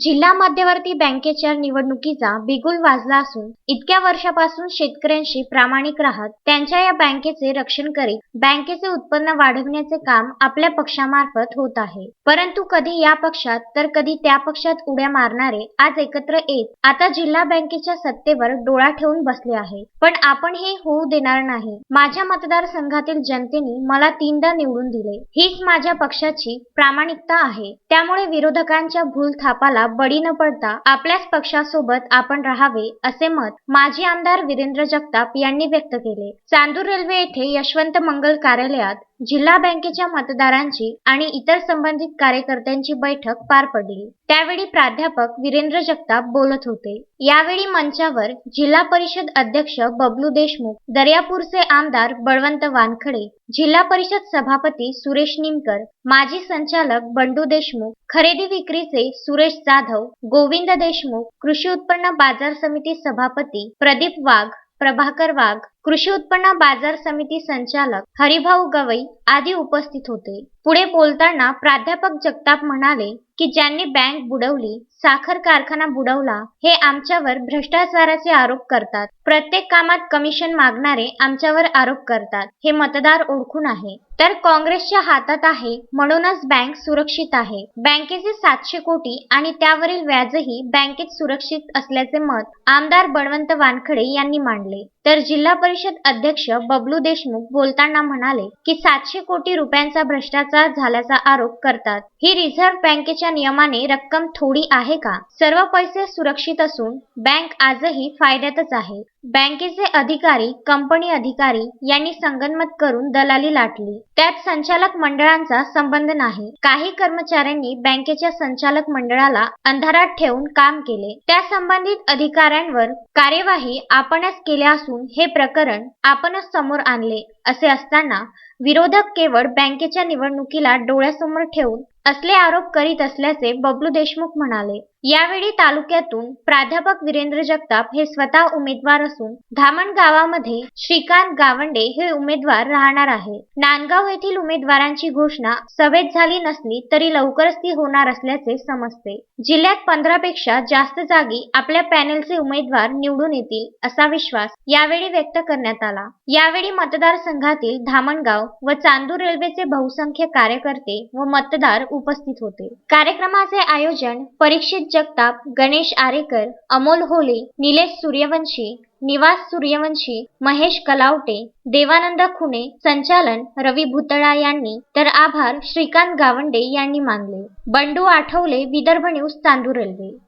जिल्हा मध्यवर्ती बँकेच्या निवडणुकीचा बिगुल वाजला असून इतक्या वर्षापासून शेतकऱ्यांशी प्रामाणिक राहत त्यांच्या या बँकेचे रक्षण करीत बँकेचे उत्पन्न वाढवण्याचे काम आपल्या पक्षामार्फत होत आहे. परंतु कधी या पक्षात तर कधी त्या पक्षात उड्या मारणारे आज एकत्र येत आता जिल्हा बँकेच्या सत्तेवर डोळा ठेवून बसले आहे. पण आपण हे होऊ देणार नाही. माझ्या मतदारसंघातील जनतेने मला तीनदा निवडून दिले. हीच माझ्या पक्षाची प्रामाणिकता आहे. त्यामुळे विरोधकांच्या भूल थापाला बळी न पडता आपल्याच पक्षासोबत आपण राहावे असे मत माजी आमदार वीरेंद्र जगताप यांनी व्यक्त केले. चांदूर रेल्वे येथे यशवंत मंगल कार्यालयात जिल्हा बँकेच्या मतदारांची आणि इतर संबंधित कार्यकर्त्यांची बैठक पार पडली. त्यावेळी प्राध्यापक वीरेंद्र जगताप बोलत होते. यावेळी मंचावर जिल्हा परिषद अध्यक्ष बबलू देशमुख दर्यापूरचे आमदार बळवंत वानखडे जिल्हा परिषद सभापती सुरेश निमकर माजी संचालक बंडू देशमुख खरेदी विक्रीचे सुरेश जाधव गोविंद देशमुख कृषी उत्पन्न बाजार समिती सभापती प्रदीप वाघ प्रभाकर वाघ कृषी उत्पन्न बाजार समिती संचालक हरिभाऊ गवई आदी उपस्थित होते. पुढे बोलताना प्राध्यापक जगताप म्हणाले की ज्यांनी बँक बुडवली साखर कारखाना बुडवला हे आमच्यावर भ्रष्टाचाराचे आरोप करतात. प्रत्येक कामात कमिशन मागणारे आमच्यावर आरोप करतात. हे मतदार ओळखून आहे. तर काँग्रेसच्या हातात आहे म्हणूनच बँक सुरक्षित आहे. बँकेचे सातशे कोटी आणि त्यावरील व्याजही बँकेत सुरक्षित असल्याचे मत आमदार बळवंत वानखडे यांनी मांडले. तर जिल्हा परिषद अध्यक्ष बबलू देशमुख बोलताना म्हणाले की सातशे कोटी रुपयांचा भ्रष्टाचार झाल्याचा आरोप करतात. ही रिझर्व्ह बँकेच्या नियमाने रक्कम थोडी आहे का? सर्व पैसे सुरक्षित असून बँक आजही फायद्यातच आहे. बँकेचे अधिकारी कंपनी अधिकारी यांनी संगनमत करून दलाली लाटली. त्यात संचालक मंडळांचा संबंध नाही. काही कर्मचाऱ्यांनी बँकेच्या संचालक मंडळाला अंधारात ठेवून काम केले. त्या संबंधित अधिकाऱ्यांवर कार्यवाही आपणच केल्या असून हे प्रकरण आपणच समोर आणले असे असताना विरोधक केवळ बँकेच्या निवडणुकीला डोळ्यासमोर ठेवून असले आरोप करीत असल्याचे बबलू देशमुख म्हणाले. यावेळी तालुक्यातून प्राध्यापक वीरेंद्र जगताप हे स्वतः उमेदवार असून धामण गावामध्ये श्रीकांत गावंडे हे उमेदवार राहणार आहे. नांदगाव येथील उमेदवारांची घोषणा सभेत झाली नसली तरी लवकरच ती होणार असल्याचे समजते. जिल्ह्यात पंधरा पेक्षा जास्त जागी आपल्या पॅनेलचे उमेदवार निवडून येतील असा विश्वास यावेळी व्यक्त करण्यात आला. यावेळी मतदारसंघातील धामणगाव व चांदूर रेल्वेचे बहुसंख्य कार्यकर्ते व मतदार उपस्थित होते. कार्यक्रमाचे आयोजन परीक्षित जगताप गणेश आरेकर अमोल होले निलेश सूर्यवंशी निवास सूर्यवंशी महेश कलावटे देवानंद खुने संचालन रवी भुतळा यांनी तर आभार श्रीकांत गावंडे यांनी मानले. Bandu Athawale Vidarbha news Chandur railway.